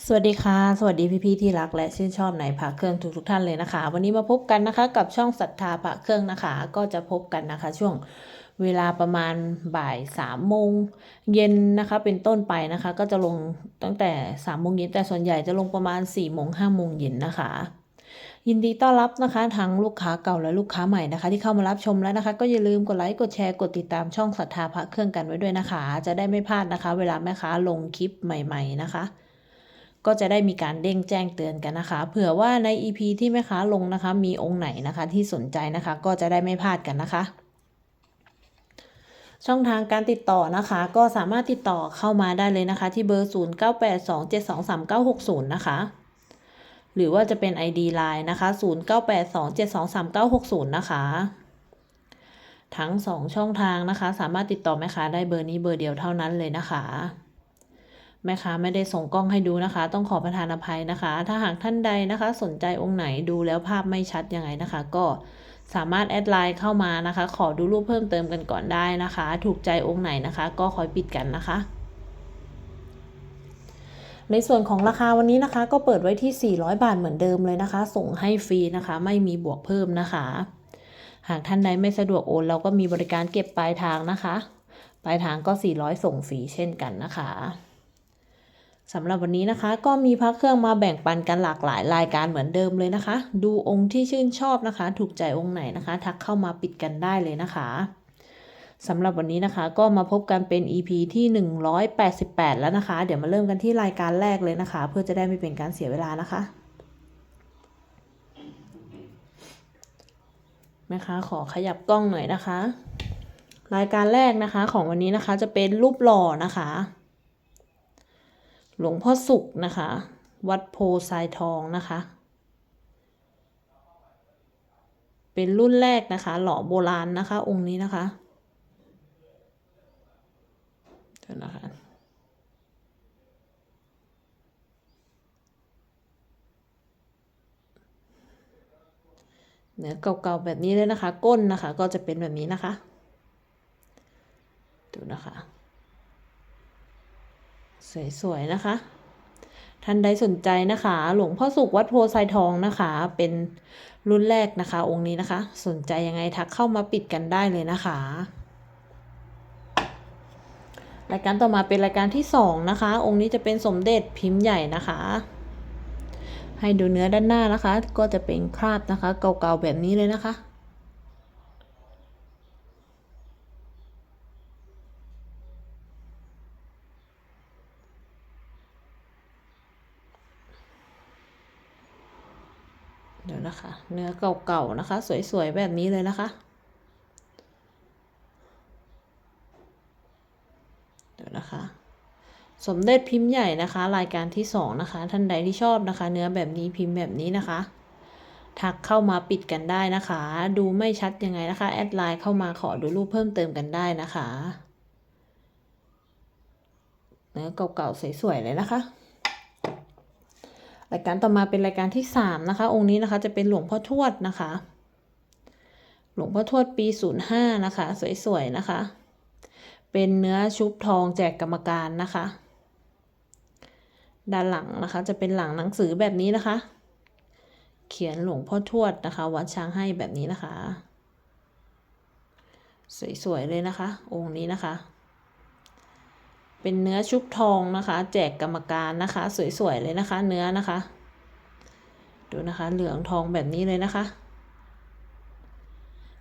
สวัสดีค่ะ สวัสดีพี่ๆที่รักและชื่นชอบในพระเครื่องทุกๆท่านเลยนะคะ วันนี้มาพบกันนะคะ กับช่องศรัทธาพระเครื่องนะคะ ก็จะพบกันนะคะ ช่วงเวลาประมาณบ่ายสามโมงเย็นนะคะ เป็นต้นไปนะคะ ก็จะลงตั้งแต่สามโมงเย็นแต่ส่วนใหญ่จะลงประมาณ4ี่โมงห้าโมงเย็นนะคะ ยินดีต้อนรับนะคะทั้งลูกค้าเก่าและลูกค้าใหม่นะคะ ที่เข้ามารับชมแล้วนะคะ ก็อย่าลืมกดไลค์กดแชร์กดติดตามช่องศรัทธาพระเครื่องกันไว้ด้วยนะคะ จะได้ไม่พลาดนะคะ เวลาแม่ค้าลงคลิปใหม่ ๆ นะคะ ก็จะได้มีการเด้งแจ้งเตือนกันนะคะ เผื่อว่าใน EP ที่แม่ค้าลงนะคะ มีองค์ไหนนะคะที่สนใจนะคะ ก็จะได้ไม่พลาดกันนะคะ ช่องทางการติดต่อนะคะ ก็สามารถติดต่อเข้ามาได้เลยนะคะ ที่เบอร์ 0982723960 นะคะ หรือว่าจะเป็น ID Line นะคะ 0982723960 นะคะทั้ง 2 ช่องทางนะคะ สามารถติดต่อแม่ค้าได้เบอร์นี้เบอร์เดียวเท่านั้นเลยนะคะ แม่ค้าไม่ได้ส่งกล้องให้ดูนะคะ ต้องขอประทานอภัยนะคะ ถ้าหากท่านใดนะคะ สนใจองค์ไหนดูแล้วภาพไม่ชัดยังไงนะคะ ก็สามารถแอดไลน์เข้ามานะคะ ขอดูรูปเพิ่มเติมกันก่อนได้นะคะ ถูกใจองค์ไหนนะคะ ก็คอยปิดกันนะคะในส่วนของราคาวันนี้นะคะ ก็เปิดไว้ที่ 400 บาทเหมือนเดิมเลยนะคะ ส่งให้ฟรีนะคะ ไม่มีบวกเพิ่มนะคะ หากท่านใดไม่สะดวกโอน เราก็มีบริการเก็บปลายทางนะคะ ปลายทางก็ 400 ส่งฟรีเช่นกันนะคะ สำหรับวันนี้นะคะ ก็มีพระเครื่องมาแบ่งปันกันหลากหลายรายการเหมือนเดิมเลยนะคะ ดูองค์ที่ชื่นชอบนะคะ ถูกใจองค์ไหนนะคะ ทักเข้ามาปิดกันได้เลยนะคะสำหรับวันนี้นะคะ ก็มาพบกันเป็น EP ที่ 188 แล้วนะคะ เดี๋ยวมาเริ่มกันที่รายการแรกเลยนะคะ เพื่อจะได้ไม่เป็นการเสียเวลานะคะแม่ค้าขอขยับกล้องหน่อยนะคะ รายการแรกนะคะของวันนี้นะคะจะเป็นรูปหล่อนะคะ หลวงพ่อสุขนะคะ วัดโพไซทองนะคะ เป็นรุ่นแรกนะคะ หล่อโบราณนะคะ องค์นี้นะคะเดี๋ยวนะคะเนื้อเก่าๆแบบนี้เลยนะคะ ก้นนะคะ ก็จะเป็นแบบนี้นะคะ ดูนะคะ สวยๆนะคะ ท่านใดสนใจนะคะ หลวงพ่อสุขวัดโพไซทองนะคะ เป็นรุ่นแรกนะคะ องค์นี้นะคะ สนใจยังไงทักเข้ามาปิดกันได้เลยนะคะรายการต่อมาเป็นรายการที่สองนะคะ องค์นี้จะเป็นสมเด็จพิมพ์ใหญ่นะคะ ให้ดูเนื้อด้านหน้านะคะ ก็จะเป็นคราบนะคะ เก่าๆแบบนี้เลยนะคะ เดี๋ยว นะคะ เนื้อเก่าๆนะคะ สวยๆแบบนี้เลยนะคะเดี๋ยวนะคะ สมเด็จพิมพ์ใหญ่นะคะ รายการที่สองนะคะ ท่านใดที่ชอบนะคะ เนื้อแบบนี้พิมพ์แบบนี้นะคะ ทักเข้ามาปิดกันได้นะคะ ดูไม่ชัดยังไงนะคะ แอดไลน์เข้ามาขอดูรูปเพิ่มเติมกันได้นะคะ เนื้อเก่าๆสวยๆเลยนะคะ รายการต่อมาเป็นรายการที่สามนะคะ องค์นี้นะคะจะเป็นหลวงพ่อทวดนะคะ หลวงพ่อทวดปีศูนย์ห้านะคะ สวยๆ นะคะ เป็นเนื้อชุบทองแจกกรรมการนะคะ ด้านหลังนะคะจะเป็นหลังหนังสือแบบนี้นะคะ เขียนหลวงพ่อทวดนะคะ วัดช้างให้แบบนี้นะคะ สวยๆ เลยนะคะ องค์นี้นะคะ เป็นเนื้อชุบทองนะคะ แจกกรรมการนะคะ สวยๆเลยนะคะ เนื้อนะคะ ดูนะคะ เหลืองทองแบบนี้เลยนะคะ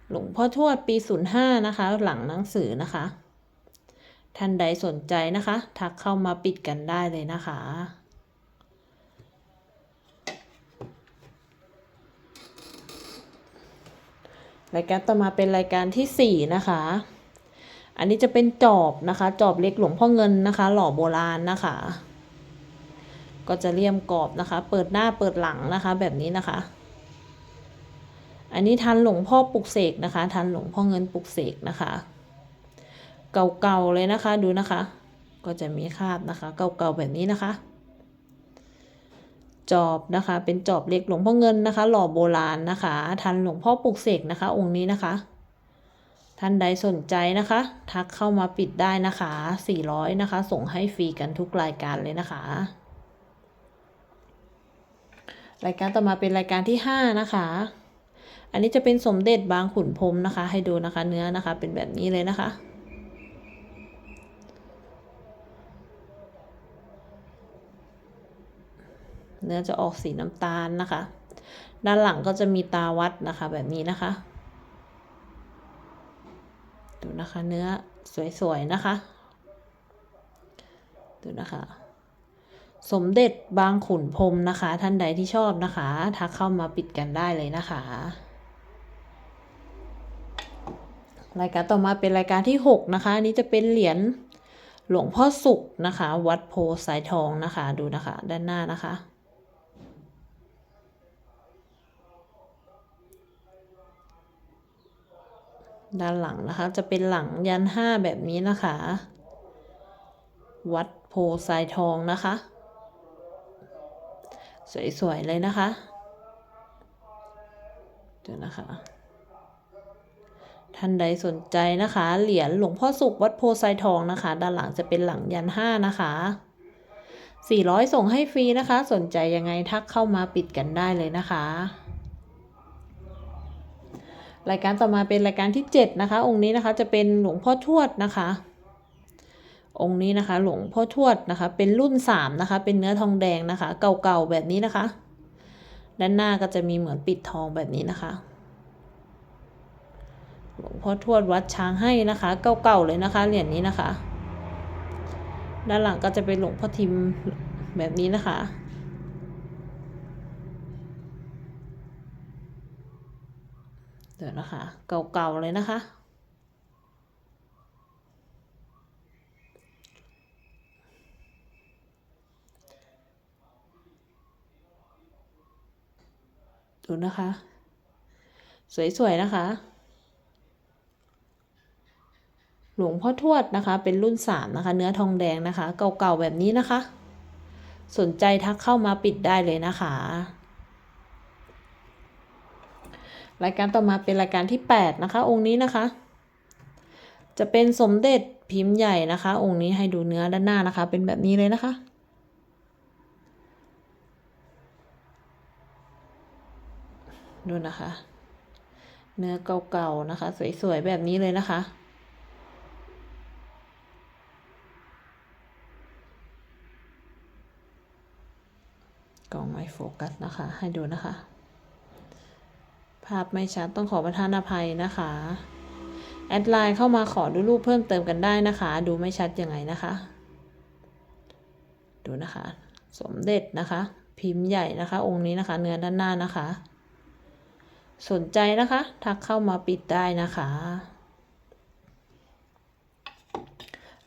หลวงพ่อทวดปีศูนย์ห้านะคะ หลังหนังสือนะคะ ท่านใดสนใจนะคะ ทักเข้ามาปิดกันได้เลยนะคะรายการต่อมาเป็นรายการที่สี่นะคะ อันนี้จะเป็นจอบนะคะ จอบเล็กหลวงพ่อเงินนะคะ หล่อโบราณนะคะ ก็จะเลี่ยมกรอบนะคะ เปิดหน้าเปิดหลังนะคะ แบบนี้นะคะ อันนี้ทันหลวงพ่อปลุกเสกนะคะ ทันหลวงพ่อเงินปลุกเสกนะคะ เก่าๆเลยนะคะดูนะคะ ก็จะมีคาบนะคะ เก่าๆแบบนี้นะคะจอบนะคะ เป็นจอบเล็กหลวงพ่อเงินนะคะ หล่อโบราณนะคะ ทันหลวงพ่อปลุกเสกนะคะ องค์นี้นะคะ ท่านใดสนใจนะคะ ทักเข้ามาปิดได้นะคะ 400 นะคะ ส่งให้ฟรีกันทุกรายการเลยนะคะ รายการต่อมาเป็นรายการที่ห้านะคะ อันนี้จะเป็นสมเด็จบางขุนพรมนะคะ ให้ดูนะคะเนื้อนะคะเป็นแบบนี้เลยนะคะเนื้อจะออกสีน้ำตาลนะคะ ด้านหลังก็จะมีตาวัดนะคะแบบนี้นะคะ ดูนะคะ เนื้อสวยๆนะคะ ดูนะคะ สมเด็จบางขุนพรมนะคะ ท่านใดที่ชอบนะคะ ทักเข้ามาปิดกันได้เลยนะคะ รายการต่อมาเป็นรายการที่ 6 นะคะอันนี้จะเป็นเหรียญหลวงพ่อสุขนะคะ วัดโพสายทองนะคะ ดูนะคะ ด้านหน้านะคะ ด้านหลังนะคะ จะเป็นหลังยันห้าแบบนี้นะคะ วัดโพสายทองนะคะ สวย ๆ เลยนะคะเดี๋ยวนะคะ ท่านใดสนใจนะคะ เหรียญหลวงพ่อสุขวัดโพไซทองนะคะ ด้านหลังจะเป็นหลังยันห้านะคะ400 ส่งให้ฟรีนะคะ สนใจยังไงทักเข้ามาปิดกันได้เลยนะคะ รายการต่อมาเป็นรายการที่ 7 นะคะ องค์นี้นะคะจะเป็นหลวงพ่อทวดนะคะ องค์นี้นะคะ หลวงพ่อทวดนะคะ เป็นรุ่น 3 นะคะ เป็นเนื้อทองแดงนะคะ เก่าๆแบบนี้นะคะ ด้านหน้าก็จะมีเหมือนปิดทองแบบนี้นะคะหลวงพ่อทวดวัดช้างให้นะคะ เก่าๆเลยนะคะเหรียญนี้นะคะ ด้านหลังก็จะเป็นหลวงพ่อทิมแบบนี้นะคะ เดี๋ยวนะคะ เก่าๆเลยนะคะ ดูนะคะ สวยๆ นะคะ หลวงพ่อทวดนะคะ เป็นรุ่นสามนะคะ เนื้อทองแดงนะคะ เก่าๆ แบบนี้นะคะ สนใจทักเข้ามาปิดได้เลยนะคะ รายการต่อมาเป็นรายการที่ 8 นะคะ องค์นี้นะคะ จะเป็นสมเด็จพิมพ์ใหญ่นะคะ องค์นี้ให้ดูเนื้อด้านหน้านะคะ เป็นแบบนี้เลยนะคะ ดูนะคะ เนื้อเก่าๆนะคะ สวยๆแบบนี้เลยนะคะกล้องไม่โฟกัสนะคะ ให้ดูนะคะาพไม่ชัดต้องขอประทานอภัยนะคะ แอดไลน์เข้ามาขอดูรูปเพิ่มเติมกันได้นะคะ ดูไม่ชัดยังไงนะคะ ดูนะคะ สมเด็จนะคะ พิมพ์ใหญ่นะคะ องค์นี้นะคะ เนื้อด้านหน้านะคะ สนใจนะคะ ทักเข้ามาปิดได้นะคะ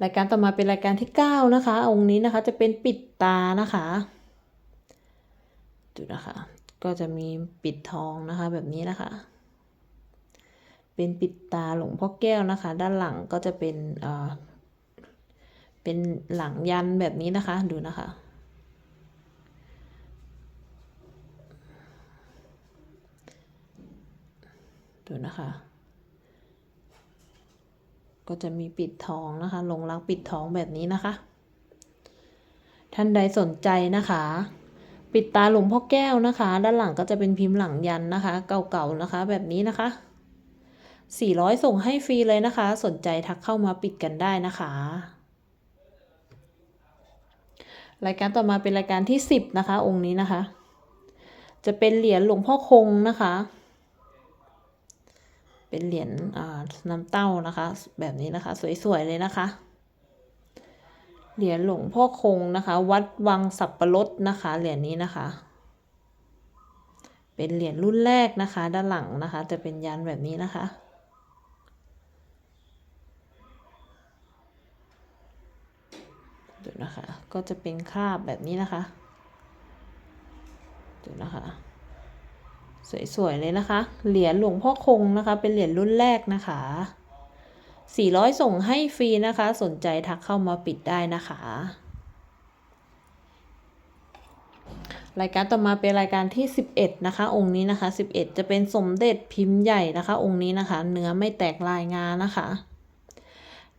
รายการต่อมาเป็นรายการที่ 9 นะคะ องค์นี้นะคะจะเป็นปิดตานะคะ ดูนะคะ ก็จะมีปิดทองนะคะแบบนี้นะคะ เป็นปิดตาหลวงพ่อแก้วนะคะ ด้านหลังก็จะเป็นเอ่อเป็นหลังยันแบบนี้นะคะดูนะคะดูนะคะ ก็จะมีปิดทองนะคะลงรักปิดทองแบบนี้นะคะ ท่านใดสนใจนะคะ ปิดตาหลวงพ่อแก้วนะคะ ด้านหลังก็จะเป็นพิมพ์หลังยันนะคะ เก่าๆนะคะ แบบนี้นะคะ 400 ส่งให้ฟรีเลยนะคะ สนใจทักเข้ามาปิดกันได้นะคะรายการต่อมาเป็นรายการที่ 10 นะคะ องค์นี้นะคะ จะเป็นเหรียญหลวงพ่อคงนะคะ เป็นเหรียญน้ำเต้านะคะ แบบนี้นะคะ สวยๆเลยนะคะ เหรียญหลวงพ่อคงนะคะ วัดวังสับปะรดนะคะ เหรียญนี้นะคะ เป็นเหรียญรุ่นแรกนะคะ ด้านหลังนะคะ จะเป็นยันแบบนี้นะคะ ดูนะคะ ก็จะเป็นคราบแบบนี้นะคะ ดูนะคะ สวยๆเลยนะคะ เหรียญหลวงพ่อคงนะคะ เป็นเหรียญรุ่นแรกนะคะ 400 ส่งให้ฟรีนะคะ สนใจทักเข้ามาปิดได้นะคะ รายการต่อมาเป็นรายการที่ 11 นะคะ องค์นี้นะคะ 11 จะเป็นสมเด็จพิมพ์ใหญ่นะคะ องค์นี้นะคะ เนื้อไม่แตกลายงานะคะ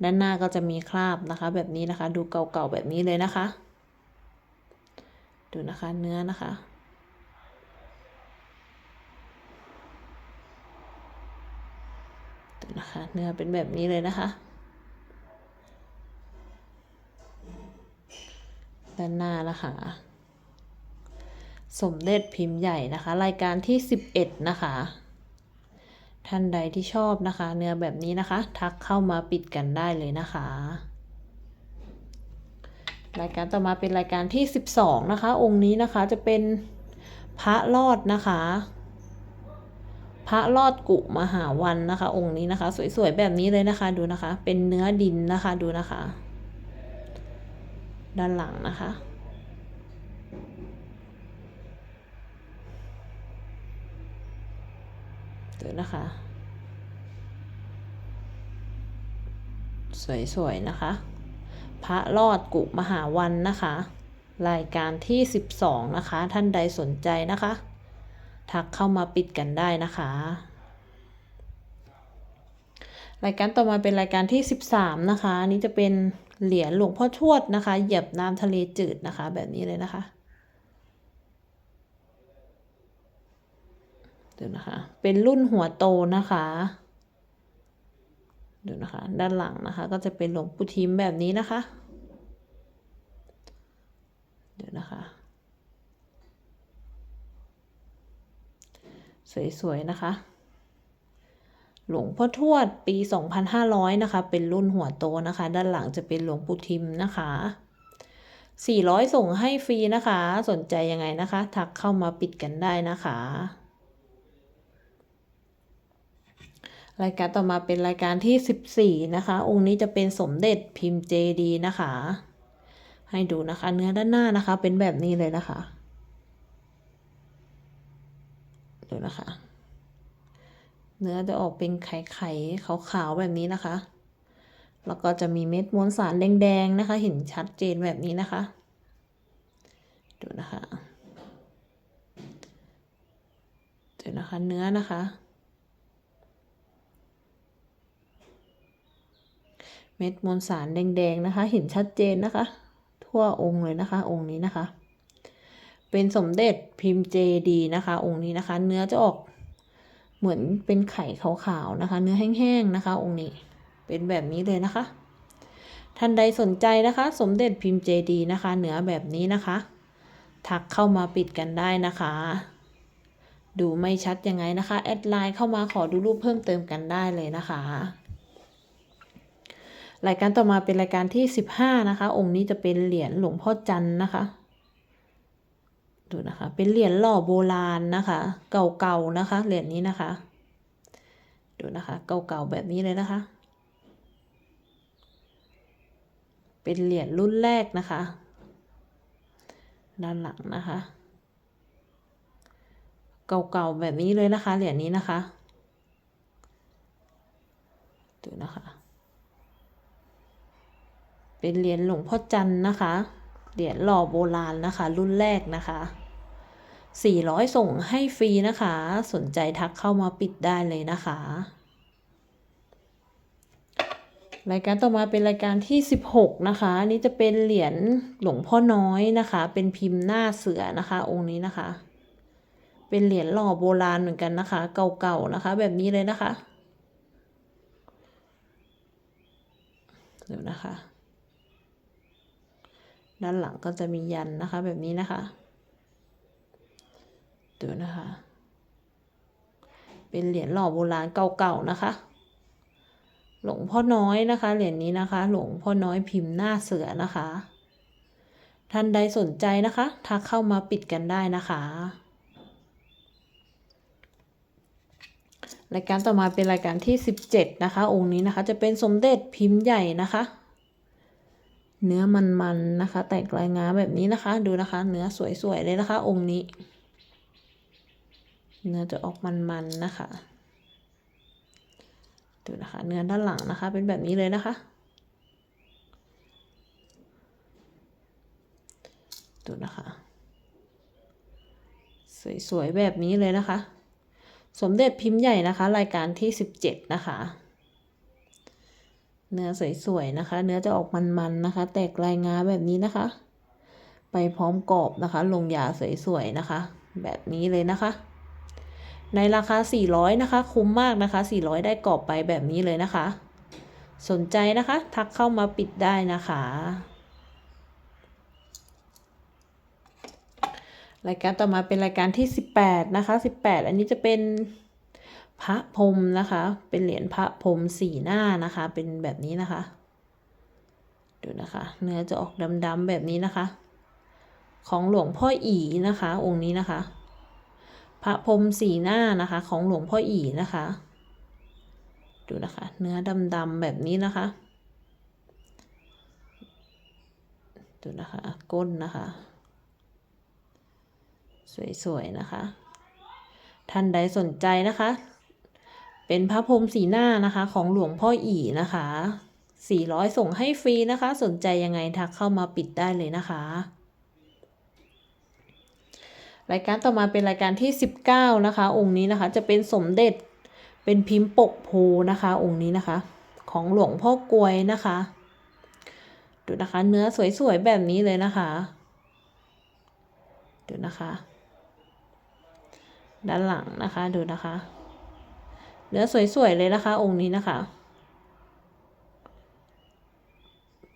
ด้านหน้าก็จะมีคราบนะคะ แบบนี้นะคะ ดูเก่าๆแบบนี้เลยนะคะ ดูนะคะเนื้อนะคะ นะคะ เนื้อเป็นแบบนี้เลยนะคะ ด้านหน้านะคะสมเด็จพิมพ์ใหญ่นะคะ รายการที่ 11 นะคะ ท่านใดที่ชอบนะคะ เนื้อแบบนี้นะคะ ทักเข้ามาปิดกันได้เลยนะคะ รายการต่อมาเป็นรายการที่ 12 นะคะ องค์นี้นะคะจะเป็นพระรอดนะคะ พระรอดกุมหาวันนะคะ องค์นี้นะคะ สวยๆแบบนี้เลยนะคะดูนะคะ เป็นเนื้อดินนะคะดูนะคะ ด้านหลังนะคะ ดูนะคะ สวยๆนะคะ พระรอดกุมหาวันนะคะ รายการที่ 12 นะคะ ท่านใดสนใจนะคะ ทักเข้ามาปิดกันได้นะคะ รายการต่อมาเป็นรายการที่ 13 นะคะนี้จะเป็นเหรียญหลวงพ่อทวดนะคะ เหยียบน้ำทะเลจืดนะคะ แบบนี้เลยนะคะดูนะคะ เป็นรุ่นหัวโตนะคะดูนะคะ ด้านหลังนะคะ ก็จะเป็นหลวงปู่ทิมแบบนี้นะคะ เดี๋ยวนะคะ สวยๆ นะคะ หลวงพ่อทวดปี 2500 นะคะ เป็นรุ่นหัวโตนะคะ ด้านหลังจะเป็นหลวงปู่ทิมนะคะ 400 ส่งให้ฟรีนะคะ สนใจยังไงนะคะ ทักเข้ามาปิดกันได้นะคะ รายการต่อมาเป็นรายการที่ 14 นะคะ องค์นี้จะเป็นสมเด็จพิมพ์เจดีนะคะ ให้ดูนะคะ เนื้อด้านหน้านะคะ เป็นแบบนี้เลยนะคะ ดูนะคะ เนื้อจะออกเป็นไข่ๆขาวๆแบบนี้นะคะ แล้วก็จะมีเม็ดมวลสารแดงๆนะคะ เห็นชัดเจนแบบนี้นะคะ ดูนะคะดูนะคะเนื้อนะคะเม็ดมวลสารแดงๆนะคะ เห็นชัดเจนนะคะ ทั่วองค์เลยนะคะ องค์นี้นะคะ เป็นสมเด็จพิมพ์เจดีนะคะ องค์นี้นะคะ เนื้อจะออกเหมือนเป็นไข่ขาวๆนะคะ เนื้อแห้งๆนะคะ องค์นี้เป็นแบบนี้เลยนะคะ ท่านใดสนใจนะคะ สมเด็จพิมพ์เจดีนะคะเนื้อแบบนี้นะคะ ทักเข้ามาปิดกันได้นะคะ ดูไม่ชัดยังไงนะคะ แอดไลน์เข้ามาขอดูรูปเพิ่มเติมกันได้เลยนะคะรายการต่อมาเป็นรายการที่ 15 นะคะ องค์นี้จะเป็นเหรียญหลวงพ่อจันนะคะ ดูนะคะ เป็นเหรียญหล่อโบราณนะคะ เก่าๆนะคะเหรียญนี้นะคะ ดูนะคะ เก่าๆแบบนี้เลยนะคะ เป็นเหรียญรุ่นแรกนะคะ ด้านหลังนะคะ เก่าๆแบบนี้เลยนะคะเหรียญนี้นะคะ ดูนะคะ เป็นเหรียญหลวงพ่อจันทร์นะคะ เหรียญหล่อโบราณนะคะ รุ่นแรกนะคะ 400 ส่งให้ฟรีนะคะ สนใจทักเข้ามาปิดได้เลยนะคะ รายการต่อมาเป็นรายการที่ 16 นะคะอันนี้จะเป็นเหรียญหลวงพ่อน้อยนะคะ เป็นพิมพ์หน้าเสือนะคะ องค์นี้นะคะ เป็นเหรียญหล่อโบราณเหมือนกันนะคะ เก่าๆนะคะ แบบนี้เลยนะคะ เดี๋ยวนะคะ ด้านหลังก็จะมียันนะคะแบบนี้นะคะ ดูนะคะ เป็นเหรียญหล่อโบราณเก่าๆนะคะ หลวงพ่อน้อยนะคะ เหรียญนี้นะคะ หลวงพ่อน้อยพิมพ์หน้าเสือนะคะ ท่านใดสนใจนะคะทักเข้ามาปิดกันได้นะคะรายการต่อมาเป็นรายการที่ 17 นะคะ องค์นี้นะคะ จะเป็นสมเด็จพิมพ์ใหญ่นะคะ เนื้อมันๆนนะคะ แตกลายงาแบบนี้นะคะ ดูนะคะ เนื้อสวยๆเลยนะคะ องค์นี้ เนื้อจะออกมันๆนนะคะ ดูนะคะ เนื้อด้านหลังนะคะ เป็นแบบนี้เลยนะคะ ดูนะคะ สวยๆแบบนี้เลยนะคะ สมเด็จพิมพ์ใหญ่นะคะ รายการที่ 17 นะคะ เนื้อสวยๆนะคะ เนื้อจะออกมันๆนะคะ แตกลายงาแบบนี้นะคะ ไปพร้อมกรอบนะคะ ลงยาสวยๆนะคะ แบบนี้เลยนะคะ ในราคา 400 นะคะ คุ้มมากนะคะ 400 ได้กรอบไปแบบนี้เลยนะคะ สนใจนะคะ ทักเข้ามาปิดได้นะคะรายการต่อมาเป็นรายการที่ 18 นะคะ 18 อันนี้จะเป็น พระพรมนะคะ เป็นเหรียญพระพรมสีหน้านะคะ เป็นแบบนี้นะคะ ดูนะคะ เนื้อจะออกดำๆแบบนี้นะคะ ของหลวงพ่ออีนะคะ องค์นี้นะคะ พระพรมสีหน้านะคะ ของหลวงพ่ออีนะคะ ดูนะคะ เนื้อดำๆแบบนี้นะคะ ดูนะคะก้นนะคะ สวยๆนะคะท่านใดสนใจนะคะ เป็นพระพรมสีหน้านะคะ ของหลวงพ่ออีนะคะ 400 ส่งให้ฟรีนะคะ สนใจยังไงทักเข้ามาปิดได้เลยนะคะ รายการต่อมาเป็นรายการที่ 19 นะคะ องค์นี้นะคะจะเป็นสมเด็จเป็นพิมพ์ปกโพนะคะ องค์นี้นะคะ ของหลวงพ่อกวยนะคะ ดูนะคะ เนื้อสวยๆแบบนี้เลยนะคะดูนะคะ ด้านหลังนะคะดูนะคะ นื้อสวยๆเลยนะคะ องค์นี้นะคะ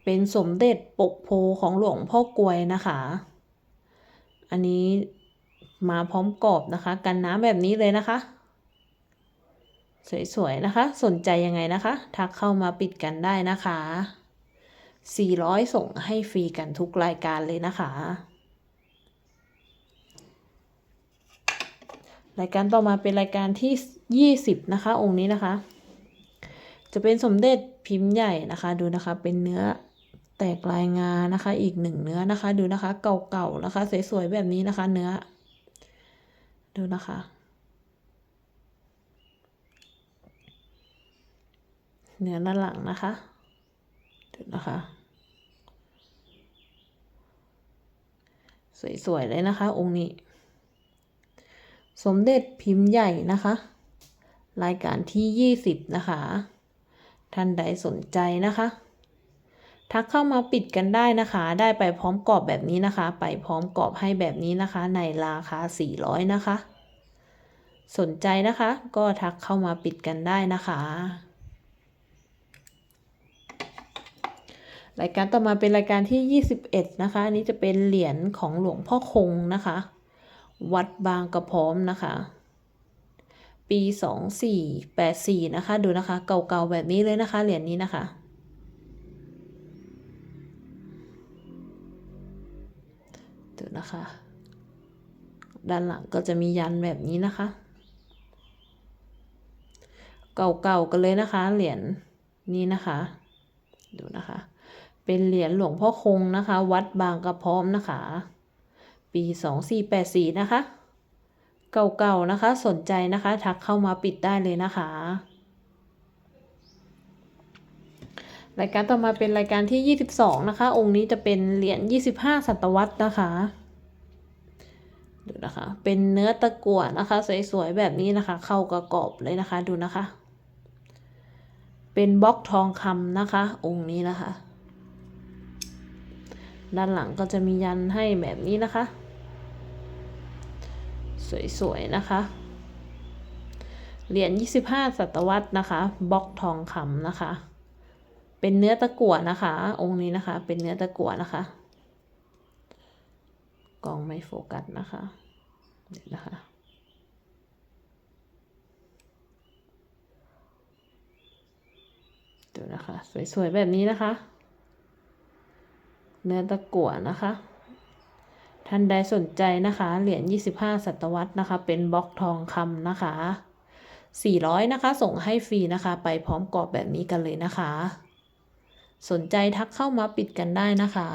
เป็นสมเด็จปกโพของหลวงพ่อกลวยนะคะ อันนี้มาพร้อมกรอบนะคะ กันน้ำแบบนี้เลยนะคะ สวยๆนะคะ สนใจยังไงนะคะ ทักเข้ามาปิดกันได้นะคะ 400 ส่งให้ฟรีกันทุกรายการเลยนะคะ รายการต่อมาเป็นรายการที่ 20 นะคะ องค์นี้นะคะ จะเป็นสมเด็จพิมพ์ใหญ่นะคะ ดูนะคะเป็นเนื้อแตกลายงานะคะ อีกหนึ่งเนื้อนะคะ ดูนะคะเก่าๆนะคะสวยๆแบบนี้นะคะ เนื้อ ดูนะคะเนื้อด้านหลังนะคะดูนะคะ สวยๆเลยนะคะ องค์นี้ สมเด็จพิมพ์ใหญ่นะคะ รายการที่ 20 นะคะ ท่านใดสนใจนะคะ ทักเข้ามาปิดกันได้นะคะ ได้ไปพร้อมกรอบแบบนี้นะคะ ไปพร้อมกรอบให้แบบนี้นะคะ ในราคา 400 นะคะ สนใจนะคะ ก็ทักเข้ามาปิดกันได้นะคะ รายการต่อมาเป็นรายการที่ 21 นะคะ อันนี้จะเป็นเหรียญของหลวงพ่อคงนะคะ วัดบางกระพร้อมนะคะ ปี 2484 นะคะ ดูนะคะ เก่าๆแบบนี้เลยนะคะ เหรียญนี้นะคะ ดูนะคะ ด้านหลังก็จะมียันแบบนี้นะคะ เก่าๆกันเลยนะคะ เหรียญนี้นะคะ ดูนะคะ เป็นเหรียญหลวงพ่อคงนะคะ วัดบางกระพร้อมนะคะ ปีสองสี่แปดสี่นะคะ เก่าๆนะคะ สนใจนะคะ ทักเข้ามาปิดได้เลยนะคะ รายการต่อมาเป็นรายการที่ 22 นะคะ องค์นี้จะเป็นเหรียญ 25 ศตวรรษนะคะดูนะคะ เป็นเนื้อตะกั่วนะคะ สวยๆ แบบนี้นะคะ เข้ากระกอบเลยนะคะ ดูนะคะ เป็นบล็อกทองคำนะคะ องค์นี้นะคะ ด้านหลังก็จะมียันให้แบบนี้นะคะ สวยๆนะคะ เหรียญ 25 ศตวรรษนะคะบล็อกทองคำนะคะ เป็นเนื้อตะกั่วนะคะ องค์นี้นะคะ เป็นเนื้อตะกั่วนะคะกล้องไม่โฟกัสนะคะเดี๋ยวนะคะดูนะคะ สวยๆแบบนี้นะคะ เนื้อตะกั่วนะคะ ท่านใดสนใจนะคะ เหรียญ 25 ศตวรรษนะคะ เป็นบล็อกทองคำนะคะ 400 นะคะ ส่งให้ฟรีนะคะ ไปพร้อมกรอบแบบนี้กันเลยนะคะ สนใจทักเข้ามาปิดกันได้นะคะ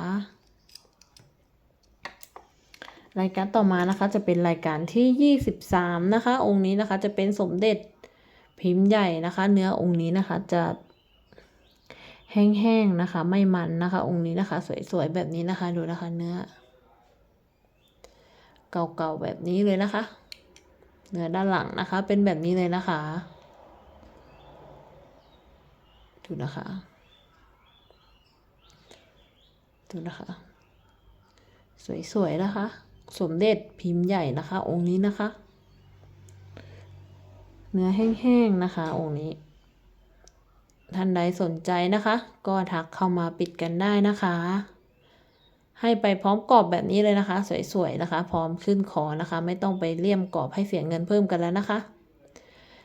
รายการต่อมานะคะจะเป็นรายการที่ 23 นะคะ องค์นี้นะคะจะเป็นสมเด็จพิมพ์ใหญ่นะคะ เนื้อองค์นี้นะคะจะแห้งๆนะคะ ไม่มันนะคะ องค์นี้นะคะ สวยๆแบบนี้นะคะ ดูนะคะเนื้อ เก่าๆแบบนี้เลยนะคะ เนื้อด้านหลังนะคะ เป็นแบบนี้เลยนะคะ ดูนะคะ ดูนะคะ สวยๆนะคะ สมเด็จพิมพ์ใหญ่นะคะ องค์นี้นะคะ เนื้อแห้งๆนะคะ องค์นี้ ท่านใดสนใจนะคะ ก็ทักเข้ามาปิดกันได้นะคะ ให้ไปพร้อมกรอบแบบนี้เลยนะคะ สวยๆนะคะ พร้อมขึ้นคอนะคะ ไม่ต้องไปเลี่ยมกรอบให้เสียเงินเพิ่มกันแล้วนะคะ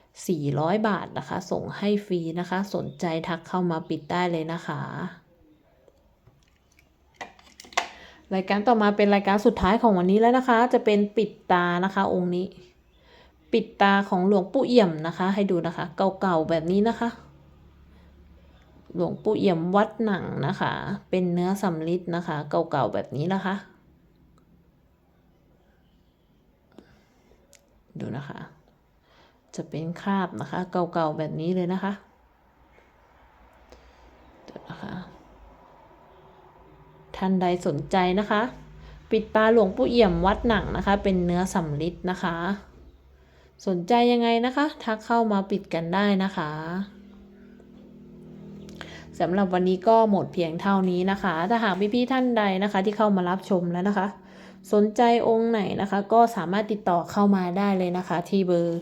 400 บาทนะคะ ส่งให้ฟรีนะคะ สนใจทักเข้ามาปิดได้เลยนะคะรายการต่อมาเป็นรายการสุดท้ายของวันนี้แล้วนะคะ จะเป็นปิดตานะคะ องค์นี้ ปิดตาของหลวงปู่เอี่ยมนะคะ ให้ดูนะคะ เก่าๆแบบนี้นะคะ หลวงปู่เอี่ยมวัดหนังนะคะ เป็นเนื้อสำลิดนะคะ เก่าๆแบบนี้นะคะ ดูนะคะ จะเป็นคราบนะคะ เก่าๆแบบนี้เลยนะคะดูนะคะท่านใดสนใจนะคะ ปิดตาหลวงปู่เอี่ยมวัดหนังนะคะ เป็นเนื้อสำลิดนะคะ สนใจยังไงนะคะ ทักเข้ามาปิดกันได้นะคะ สำหรับวันนี้ก็หมดเพียงเท่านี้นะคะ ถ้าหากพี่ๆท่านใดนะคะ ที่เข้ามารับชมแล้วนะคะ สนใจองค์ไหนนะคะ ก็สามารถติดต่อเข้ามาได้เลยนะคะ ที่เบอร์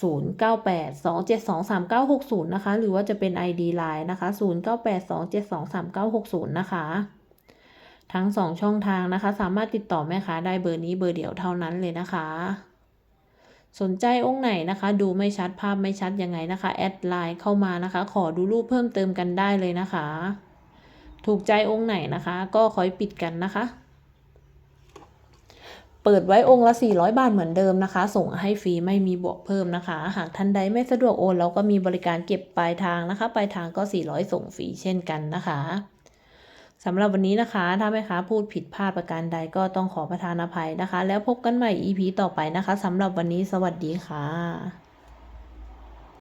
0982723960 นะคะ หรือว่าจะเป็น ID Line นะคะ 0982723960 นะคะ ทั้งสองช่องทางนะคะ สามารถติดต่อแม่ค้าได้เบอร์นี้เบอร์เดียวเท่านั้นเลยนะคะ สนใจองค์ไหนนะคะ ดูไม่ชัดภาพไม่ชัดยังไงนะคะ แอดไลน์เข้ามานะคะ ขอดูรูปเพิ่มเติมกันได้เลยนะคะ ถูกใจองค์ไหนนะคะ ก็คอยปิดกันนะคะ เปิดไว้องค์ละ 400 บาทเหมือนเดิมนะคะ ส่งให้ฟรีไม่มีบวกเพิ่มนะคะ หากท่านใดไม่สะดวกโอนเราก็มีบริการเก็บปลายทางนะคะ ปลายทางก็ 400 ส่งฟรีเช่นกันนะคะ สำหรับวันนี้นะคะ ถ้าแม่ค้าพูดผิดพลาดประการใดก็ต้องขอประทานอภัยนะคะ แล้วพบกันใหม่ EP ต่อไปนะคะสำหรับวันนี้สวัสดีค่ะ